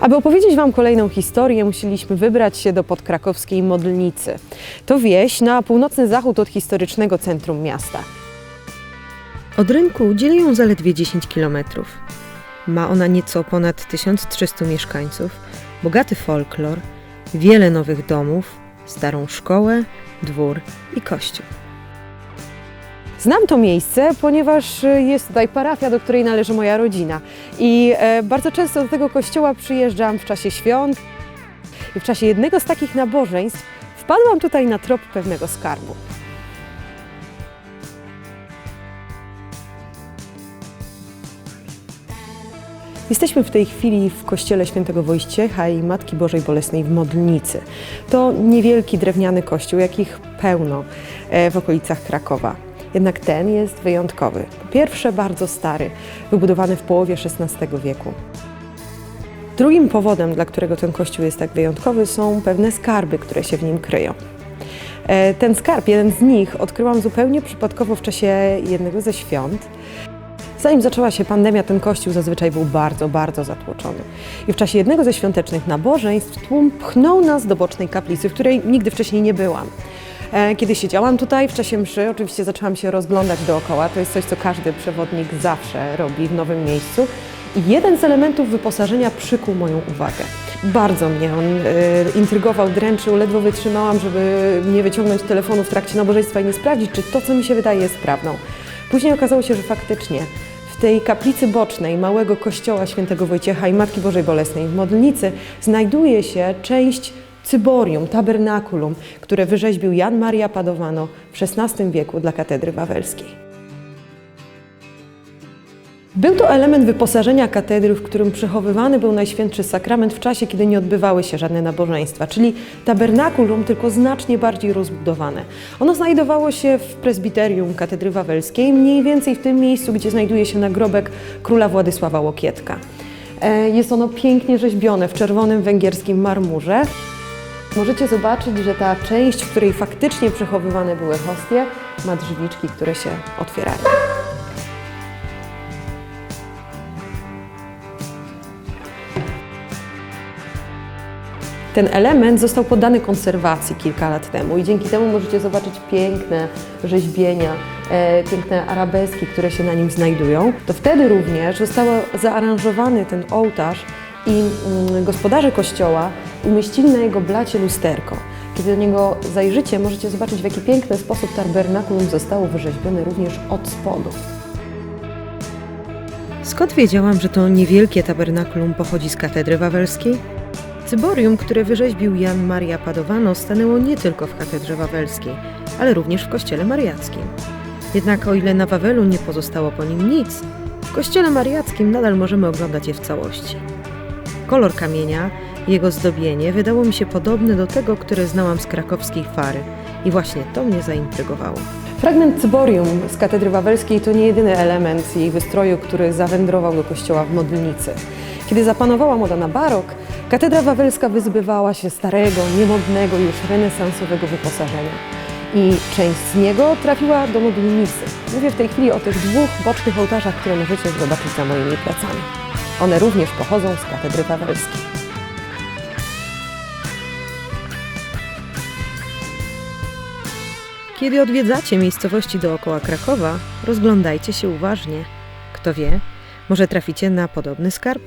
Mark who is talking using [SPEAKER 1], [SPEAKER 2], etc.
[SPEAKER 1] Aby opowiedzieć Wam kolejną historię, musieliśmy wybrać się do podkrakowskiej Modlnicy. To wieś na północny zachód od historycznego centrum miasta.
[SPEAKER 2] Od rynku dzieli ją zaledwie 10 kilometrów. Ma ona nieco ponad 1300 mieszkańców, bogaty folklor, wiele nowych domów, starą szkołę, dwór i kościół.
[SPEAKER 1] Znam to miejsce, ponieważ y, jest tutaj parafia, do której należy moja rodzina. I e, bardzo często do tego kościoła przyjeżdżam w czasie świąt. I w czasie jednego z takich nabożeństw wpadłam tutaj na trop pewnego skarbu. Jesteśmy w tej chwili w kościele świętego Wojciecha i Matki Bożej Bolesnej w Modlnicy. To niewielki drewniany kościół, jakich pełno e, w okolicach Krakowa. Jednak ten jest wyjątkowy. Po pierwsze, bardzo stary, wybudowany w połowie XVI wieku. Drugim powodem, dla którego ten kościół jest tak wyjątkowy, są pewne skarby, które się w nim kryją. E, Ten skarb, jeden z nich, odkryłam zupełnie przypadkowo w czasie jednego ze świąt. Zanim zaczęła się pandemia, ten kościół zazwyczaj był bardzo, bardzo zatłoczony. I w czasie jednego ze świątecznych nabożeństw tłum pchnął nas do bocznej kaplicy, w której nigdy wcześniej nie byłam. E, Kiedy siedziałam tutaj w czasie mszy, oczywiście zaczęłam się rozglądać dookoła. To jest coś, co każdy przewodnik zawsze robi w nowym miejscu. I jeden z elementów wyposażenia przykuł moją uwagę. Bardzo mnie on e, intrygował, dręczył, ledwo wytrzymałam, żeby nie wyciągnąć telefonu w trakcie nabożeństwa i nie sprawdzić, czy to, co mi się wydaje, jest prawdą. Później okazało się, że faktycznie w tej kaplicy bocznej małego kościoła świętego Wojciecha i Matki Bożej Bolesnej w Modlnicy znajduje się część cyborium, tabernakulum, które wyrzeźbił Jan Maria Padowano w XVI wieku dla katedry wawelskiej. Był to element wyposażenia katedry, w którym przechowywany był Najświętszy Sakrament w czasie, kiedy nie odbywały się żadne nabożeństwa, czyli tabernakulum, tylko znacznie bardziej rozbudowane. Ono znajdowało się w prezbiterium katedry wawelskiej, mniej więcej w tym miejscu, gdzie znajduje się nagrobek króla Władysława Łokietka. E, Jest ono pięknie rzeźbione w czerwonym węgierskim marmurze. Możecie zobaczyć, że ta część, w której faktycznie przechowywane były hostie, ma drzwiczki, które się otwierają. Ten element został poddany konserwacji kilka lat temu i dzięki temu możecie zobaczyć piękne rzeźbienia, e, piękne arabeski, które się na nim znajdują. To wtedy również został zaaranżowany ten ołtarz i mm, gospodarze kościoła umieścili na jego blacie lusterko. Kiedy do niego zajrzycie, możecie zobaczyć, w jaki piękny sposób tabernakulum zostało wyrzeźbione również od spodu.
[SPEAKER 2] Skąd wiedziałam, że to niewielkie tabernakulum pochodzi z katedry wawelskiej? Cyborium, które wyrzeźbił Jan Maria Padowano, stanęło nie tylko w katedrze wawelskiej, ale również w kościele mariackim. Jednak o ile na Wawelu nie pozostało po nim nic, w kościele mariackim nadal możemy oglądać je w całości. Kolor kamienia, jego zdobienie wydało mi się podobne do tego, które znałam z krakowskiej fary i właśnie to mnie zaintrygowało.
[SPEAKER 1] Fragment cyborium z katedry wawelskiej to nie jedyny element jej wystroju, który zawędrował do kościoła w Modlnicy. Kiedy zapanowała moda na barok, katedra wawelska wyzbywała się starego, niemodnego już renesansowego wyposażenia. I część z niego trafiła do Modlnicy. Mówię w tej chwili o tych dwóch bocznych ołtarzach, które możecie zobaczyć za moimi plecami. One również pochodzą z katedry wawelskiej.
[SPEAKER 2] Kiedy odwiedzacie miejscowości dookoła Krakowa, rozglądajcie się uważnie. Kto wie, może traficie na podobny skarb?